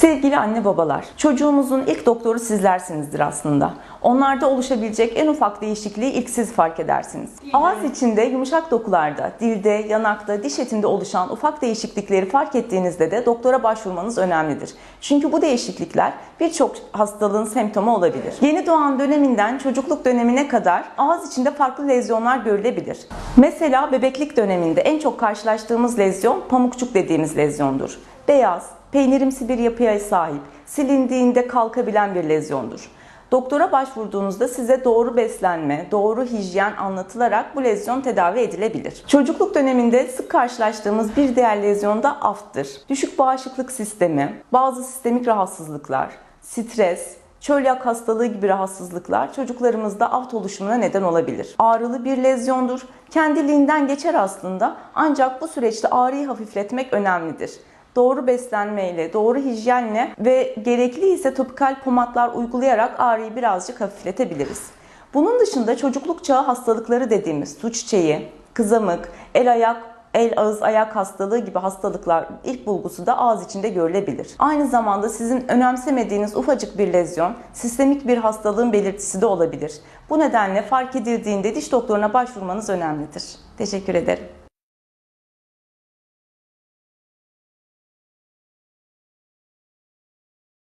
Sevgili anne babalar, çocuğumuzun ilk doktoru sizlersinizdir aslında. Onlarda oluşabilecek en ufak değişikliği ilk siz fark edersiniz. Ağız içinde yumuşak dokularda, dilde, yanakta, diş etinde oluşan ufak değişiklikleri fark ettiğinizde de doktora başvurmanız önemlidir. Çünkü bu değişiklikler birçok hastalığın semptomu olabilir. Yeni doğan döneminden çocukluk dönemine kadar ağız içinde farklı lezyonlar görülebilir. Mesela bebeklik döneminde en çok karşılaştığımız lezyon pamukçuk dediğimiz lezyondur. Beyaz, peynirimsi bir yapıya sahip, silindiğinde kalkabilen bir lezyondur. Doktora başvurduğunuzda size doğru beslenme, doğru hijyen anlatılarak bu lezyon tedavi edilebilir. Çocukluk döneminde sık karşılaştığımız bir diğer lezyon da afttır. Düşük bağışıklık sistemi, bazı sistemik rahatsızlıklar, stres, çölyak hastalığı gibi rahatsızlıklar çocuklarımızda aft oluşumuna neden olabilir. Ağrılı bir lezyondur. Kendiliğinden geçer aslında ancak bu süreçte ağrıyı hafifletmek önemlidir doğru beslenmeyle, doğru hijyenle ve gerekli ise topikal pomatlar uygulayarak ağrıyı birazcık hafifletebiliriz. Bunun dışında çocukluk çağı hastalıkları dediğimiz su çiçeği, kızamık, el ayak el ağız ayak hastalığı gibi hastalıklar ilk bulgusu da ağız içinde görülebilir. Aynı zamanda sizin önemsemediğiniz ufacık bir lezyon sistemik bir hastalığın belirtisi de olabilir. Bu nedenle fark edildiğinde diş doktoruna başvurmanız önemlidir. Teşekkür ederim.